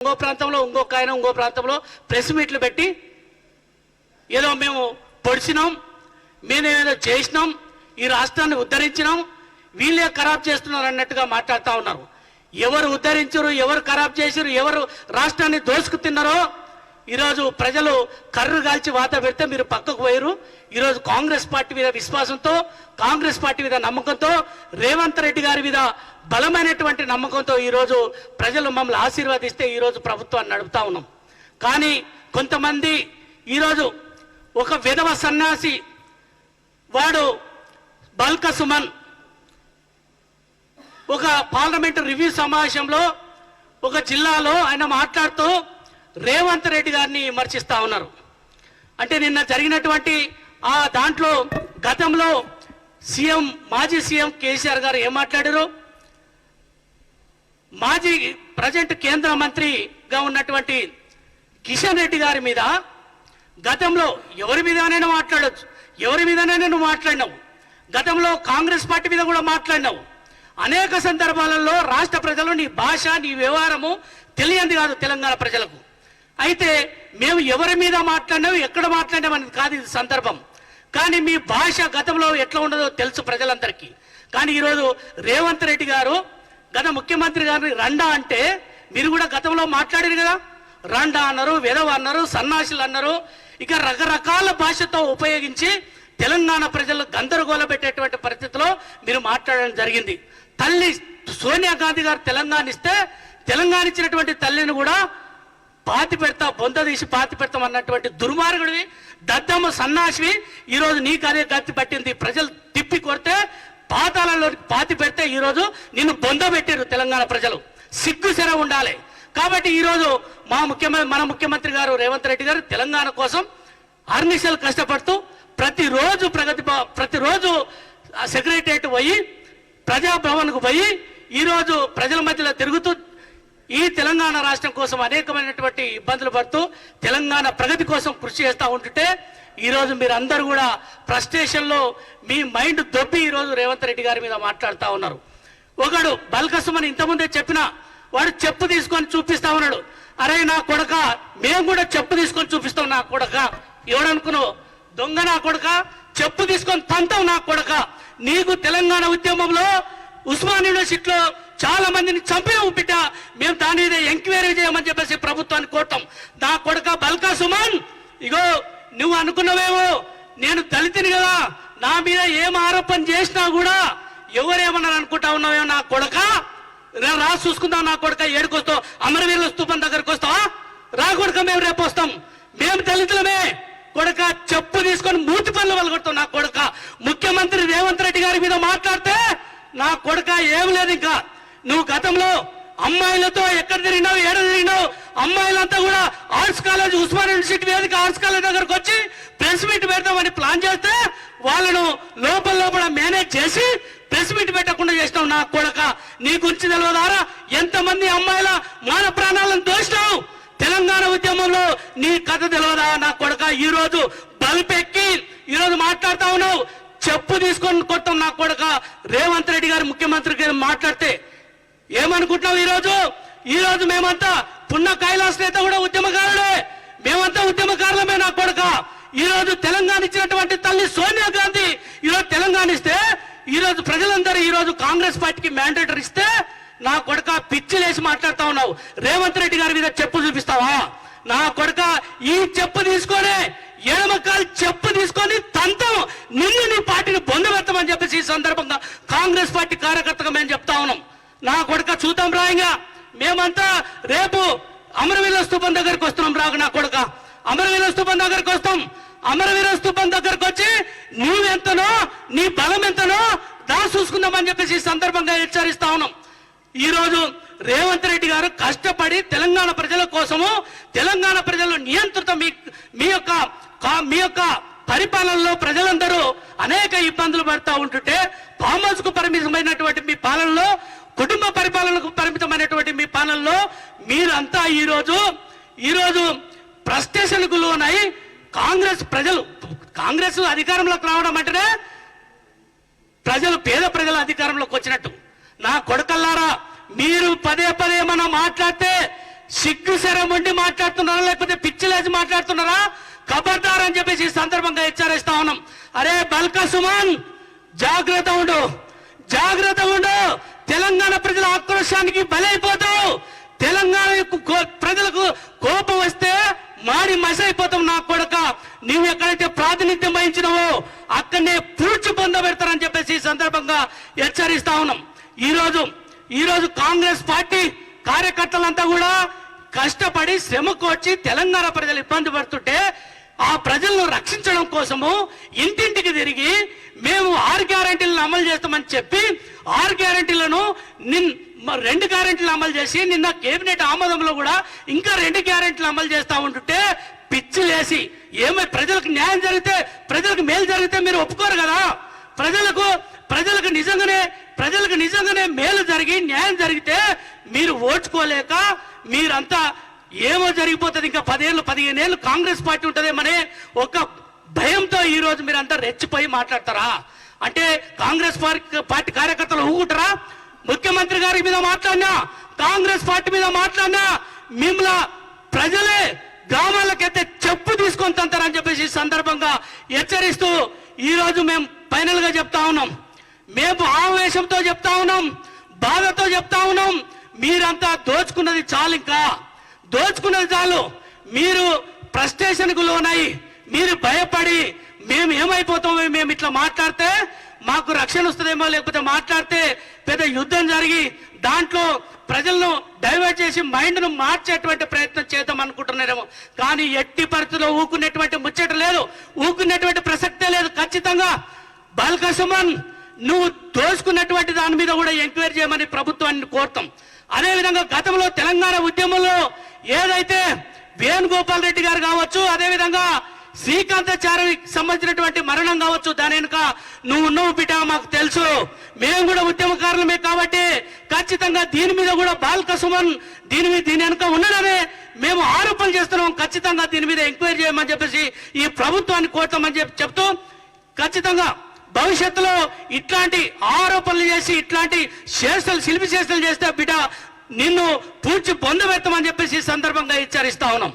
ఇంకో ప్రాంతంలో ఇంకొక ఆయన ఇంకో ప్రాంతంలో ప్రెస్ మీట్లు పెట్టి ఏదో మేము పొడిచినాం మేమేదో చేసినాం ఈ రాష్ట్రాన్ని ఉద్ధరించినాం వీళ్ళే ఖరాబ్ చేస్తున్నారు అన్నట్టుగా మాట్లాడుతూ ఉన్నారు. ఎవరు ఉద్ధరించరు ఎవరు ఖరాబ్ చేశారు ఎవరు రాష్ట్రాన్ని దోసుకు తిన్నారో ఈరోజు ప్రజలు కర్రు కాల్చి వాత పెడితే మీరు పక్కకు పోయారు ఈరోజు కాంగ్రెస్ పార్టీ మీద విశ్వాసంతో కాంగ్రెస్ పార్టీ మీద నమ్మకంతో రేవంత్ రెడ్డి గారి మీద బలమైనటువంటి నమ్మకంతో ఈరోజు ప్రజలు మమ్మల్ని ఆశీర్వదిస్తే ఈరోజు ప్రభుత్వాన్ని నడుపుతా ఉన్నాం. కానీ కొంతమంది ఈరోజు ఒక విధవ సన్యాసి వాడు బల్క సుమన్ ఒక పార్లమెంటు రివ్యూ సమావేశంలో ఒక జిల్లాలో ఆయన మాట్లాడుతూ రేవంత్ రెడ్డి గారిని విమర్శిస్తా ఉన్నారు. అంటే నిన్న జరిగినటువంటి ఆ దాంట్లో గతంలో సీఎం మాజీ సీఎం కేసీఆర్ గారు ఏం మాట్లాడారు? మాజీ ప్రజెంట్ కేంద్ర మంత్రిగా ఉన్నటువంటి కిషన్ రెడ్డి గారి మీద గతంలో ఎవరి మీదనైనా మాట్లాడొచ్చు. ఎవరి మీదనైనా నువ్వు మాట్లాడినావు. గతంలో కాంగ్రెస్ పార్టీ మీద కూడా మాట్లాడినావు. అనేక సందర్భాలలో రాష్ట్ర ప్రజలు నీ భాష నీ వ్యవహారము తెలియంది కాదు తెలంగాణ ప్రజలకు. అయితే మేము ఎవరి మీద మాట్లాడినాం ఎక్కడ మాట్లాడినాం అనేది కాదు ఇది సందర్భం. కానీ మీ భాష గతంలో ఎట్లా ఉండదో తెలుసు ప్రజలందరికీ. కానీ ఈరోజు రేవంత్ రెడ్డి గారు గత ముఖ్యమంత్రి గారిని రండా అంటే మీరు కూడా గతంలో మాట్లాడారు కదా? రండా అన్నారు విధవ అన్నారు సన్నాసులు అన్నారు. ఇక రకరకాల భాషతో ఉపయోగించి తెలంగాణ ప్రజలు గందరగోళ పెట్టేటువంటి పరిస్థితిలో మీరు మాట్లాడడం జరిగింది. తల్లి సోనియా గాంధీ గారు తెలంగాణ ఇస్తే తెలంగాణ ఇచ్చినటువంటి తల్లిని కూడా పాతి పెడతా బొంత తీసి పాతి పెడతాం అన్నటువంటి దుర్మార్గుడివి దద్దమ్మ సన్నాసివి ఈరోజు నీకు అదే గతి పట్టింది. ప్రజలు తిప్పి కొడితే పాతాలలో పాతి పెడితే ఈరోజు నిన్ను బొంద పెట్టారు తెలంగాణ ప్రజలు. సిగ్గు సెర ఉండాలి. కాబట్టి ఈరోజు మా ముఖ్యమంత్రి మన ముఖ్యమంత్రి గారు రేవంత్ రెడ్డి గారు తెలంగాణ కోసం అర్నిశలు కష్టపడుతూ ప్రతిరోజు ప్రగతి ప్రతిరోజు సెక్రటరియట్ పోయి ప్రజాభవన్కు పోయి ఈరోజు ప్రజల మధ్యలో తిరుగుతూ ఈ తెలంగాణ రాష్ట్రం కోసం అనేకమైనటువంటి ఇబ్బందులు పడుతూ తెలంగాణ ప్రగతి కోసం కృషి చేస్తూ ఉంటుంటే ఈరోజు మీరు అందరూ కూడా ఫ్రస్ట్రేషన్లో మీ మైండ్ దొబ్బి ఈరోజు రేవంత్ రెడ్డి గారి మీద మాట్లాడుతూ ఉన్నారు. ఒకడు బల్కసుమని ఇంతకుముందే చెప్పిన వాడు చెప్పు తీసుకొని చూపిస్తా ఉన్నాడు. అరే నా కొడక మేము కూడా చెప్పు తీసుకొని చూపిస్తాం నా కొడక. ఎవడనుకున్నావు? దొంగ నా కొడక చెప్పు తీసుకొని తంతావు నా కొడక. నీకు తెలంగాణ ఉద్యమంలో ఉస్మాన్ యూనివర్సిటీలో చాలా మందిని చంపినావు బిడ్డ. మేము దాని మీద ఎంక్వైరీ చేయమని చెప్పేసి ప్రభుత్వాన్ని కోరటం నా కొడక బల్కా సుమన్ ఇగో నువ్వు అనుకున్నవేమో నేను దళితుని కదా. నా మీద ఏం ఆరోపణ చేసినా కూడా ఎవరేమన్నారు అనుకుంటా ఉన్నావేమో నా కొడక? రా రా చూసుకుందాం నా కొడక ఏడుకొస్తావు. అమరవీరుల స్థూపం దగ్గరకు వస్తావా? రా కొడక మేము రేపు వస్తాం. మేము దళితులమే. కొడక చెప్పు తీసుకొని మూతి పనులు వలగొడతాం నా కొడక. ముఖ్యమంత్రి రేవంత్ రెడ్డి గారి మీద మాట్లాడితే నా కొడక ఏం లేదు ఇంకా. నువ్వు గతంలో అమ్మాయిలతో ఎక్కడ తిరిగినావు ఏడ తిరిగినావు? అమ్మాయిలంతా కూడా ఆర్ట్స్ కాలేజ్ ఉస్మాన్ యూనివర్సిటీ వేదిక ఆర్ట్స్ కాలేజ్ దగ్గరకు వచ్చి ప్రెస్ మీట్ పెడతామని ప్లాన్ చేస్తే వాళ్ళను లోపల లోపల మేనేజ్ చేసి ప్రెస్ మీట్ పెట్టకుండా చేసినావు నా కొడక. నీ గురించి తెలియదారా ఎంతమంది అమ్మాయిల మాన ప్రాణాలను దోసినావు? తెలంగాణ ఉద్యమంలో నీ కథ తెలియదా నా కొడక? ఈ రోజు బల్పెక్కి ఈరోజు మాట్లాడుతా ఉన్నావు. చెప్పు తీసుకొని కొట్టాం నా కొడక. రేవంత్ రెడ్డి గారు ముఖ్యమంత్రి గారు మాట్లాడితే ఏమనుకుంటున్నావు ఈరోజు? ఈరోజు ఈ రోజు మేమంతా పున్న కైలాస్ నేత కూడా ఉద్యమకారుడే మేమంతా ఉద్యమకారులమే నా కొడక. ఈరోజు తెలంగాణ ఇచ్చినటువంటి తల్లి సోనియా గాంధీ ఈ రోజు తెలంగాణ ఇస్తే ఈ రోజు ప్రజలందరూ ఈ రోజు కాంగ్రెస్ పార్టీకి మ్యాండేటర్ ఇస్తే నా కొడక పిచ్చిలేసి మాట్లాడుతా ఉన్నావు. రేవంత్ రెడ్డి గారి మీద చెప్పు చూపిస్తావా? నా కొడక ఈ చెప్పు తీసుకొని ఎడమకాలు చెప్పు తీసుకొని తంతం నిన్ను నీ పార్టీని పొందబెత్తమని చెప్పేసి ఈ సందర్భంగా కాంగ్రెస్ పార్టీ కార్యకర్తగా మేము చెప్తా ఉన్నాం. నా కొడక చూద్దాం రాయంగా మేమంతా రేపు అమరవీర స్థూపం దగ్గరికి వస్తున్నాం రాక నా కొడక. అమరవీర స్థూపం దగ్గరికి వస్తాం. అమరవీర స్థూపం దగ్గరకు వచ్చి నువ్వెంతనో నీ బలం ఎంతనో దా చూసుకుందామని చెప్పేసి ఈ సందర్భంగా హెచ్చరిస్తా ఉన్నాం. ఈరోజు రేవంత్ రెడ్డి గారు కష్టపడి తెలంగాణ ప్రజల కోసము తెలంగాణ ప్రజల నియంత్రిత మీ మీ యొక్క కా- మీ యొక్క పరిపాలనలో ప్రజలందరూ అనేక ఇబ్బందులు పడతా ఉంటుంటే ఫామ్కు పరిమితమైనటువంటి మీ పాలనలో కుటుంబ పరిపాలనకు పరిమితమైనటువంటి మీ పాలనలో మీరంతా ఈరోజు ఈరోజు ఈ లోనై కాంగ్రెస్ ప్రజలు కాంగ్రెస్ అధికారంలోకి రావడం అంటేనే ప్రజలు పేద ప్రజల అధికారంలోకి వచ్చినట్టు. నా కొడుకల్లారా మీరు పదే పదే మనం మాట్లాడితే సిగ్గు శరం ఉండి మాట్లాడుతున్నారా లేకపోతే పిచ్చిలేసి మాట్లాడుతున్నారా? ఖబర్దార్ అని చెప్పేసి ఈ సందర్భంగా హెచ్చరిస్తా ఉన్నాం. అరే బల్క సుమన్ జాగ్రత్త ఉండు జాగ్రత్త ఉండు. తెలంగాణ ప్రజల ఆక్రోశానికి బలైపోతావు తెలంగాణ యొక్క కో- ప్రజలకు కోపం వస్తే మాడి మసైపోతాం నా కొడక. నువ్వు ఎక్కడైతే ప్రాతినిధ్యం వహించినవో అక్కడనే పూడ్చి పొందబెడతారని చెప్పేసి ఈ సందర్భంగా హెచ్చరిస్తా ఉన్నాం. ఈరోజు ఈరోజు కాంగ్రెస్ పార్టీ కార్యకర్తలంతా కూడా కష్టపడి శ్రమకు వచ్చి తెలంగాణ ప్రజలు ఇబ్బంది పడుతుంటే ఆ ప్రజలను రక్షించడం కోసము ఇంటింటికి తిరిగి మేము ఆరు గ్యారంటీలను అమలు చేస్తామని చెప్పి ఆరు గ్యారంటీలను నిన్ రెండు గ్యారెంటీలు అమలు చేసి నిన్న కేబినెట్ ఆమోదంలో కూడా ఇంకా రెండు గ్యారెంటీలు అమలు చేస్తా ఉంటుంటే పిచ్చి లేసి ఏమై ప్రజలకు న్యాయం జరిగితే ప్రజలకు మేలు జరిగితే మీరు ఒప్పుకోరు కదా. ప్రజలకు ప్రజలకు నిజంగానే ప్రజలకు నిజంగానే మేలు జరిగి న్యాయం జరిగితే మీరు ఓడ్చుకోలేక మీరంతా ఏమో జరిగిపోతుంది. ఇంకా పదేళ్ళు పదిహేను ఏళ్ళు కాంగ్రెస్ పార్టీ ఉంటుందేమనే ఒక భయంతో ఈరోజు మీరంతా రెచ్చిపోయి మాట్లాడతారా? అంటే కాంగ్రెస్ పార్టీ పార్టీ కార్యకర్తలు ఊగుంటారా? ముఖ్యమంత్రి గారి మీద మాట్లాడినా కాంగ్రెస్ పార్టీ మీద మాట్లాడినా మిమ్మల్ని ప్రజలే గ్రామాలకైతే చెప్పు తీసుకొని తంతారని చెప్పేసి ఈ సందర్భంగా హెచ్చరిస్తూ ఈరోజు మేము ఫైనల్గా చెప్తా ఉన్నాం. మేము ఆవేశంతో చెప్తా ఉన్నాం బాధతో చెప్తా ఉన్నాం. మీరంతా దోచుకున్నది చాలు ఇంకా. దోచుకున్నది చాలు. మీరు ఫ్రస్ట్రేషన్కు లోనై మీరు భయపడి మేము ఏమైపోతామో మేము ఇట్లా మాట్లాడితే మాకు రక్షణ వస్తుందేమో లేకపోతే మాట్లాడితే పెద్ద యుద్ధం జరిగి దాంట్లో ప్రజలను డైవర్ట్ చేసి మైండ్ను మార్చేటువంటి ప్రయత్నం చేద్దాం అనుకుంటున్నారేమో. కానీ ఎట్టి పరిస్థితుల్లో ఊకునేటువంటి ముచ్చట లేదు. ఊకునేటువంటి ప్రసక్తే లేదు. ఖచ్చితంగా బాల్క సుమన్ నువ్వు దోసుకున్నటువంటి దాని మీద కూడా ఎంక్వైరీ చేయమని ప్రభుత్వాన్ని కోరుతాం. అదేవిధంగా గతంలో తెలంగాణ ఉద్యమంలో ఏదైతే వేణుగోపాల్ రెడ్డి గారు కావచ్చు అదేవిధంగా శ్రీకాంతాచార్యకి సంబంధించినటువంటి మరణం కావచ్చు దాని వెనుక నువ్వు నువ్వు బిడ్డ మాకు తెలుసు. మేము కూడా ఉద్యమకారులమే కాబట్టి ఖచ్చితంగా దీని మీద కూడా బాల్క సుమన్ దీని మీద దీని వెనుక ఉన్నదనే మేము ఆరోపణలు చేస్తున్నాం. ఖచ్చితంగా దీని మీద ఎంక్వైరీ చేయమని చెప్పేసి ఈ ప్రభుత్వాన్ని కోరుతామని చెప్పి చెప్తూ ఖచ్చితంగా భవిష్యత్తులో ఇట్లాంటి ఆరోపణలు చేసి ఇట్లాంటి చేష్టలు శిల్పి చేష్టలు చేస్తే బిడ్డ నిన్ను పూడ్చి పొందబెత్తమని చెప్పేసి ఈ సందర్భంగా హెచ్చరిస్తా ఉన్నాం.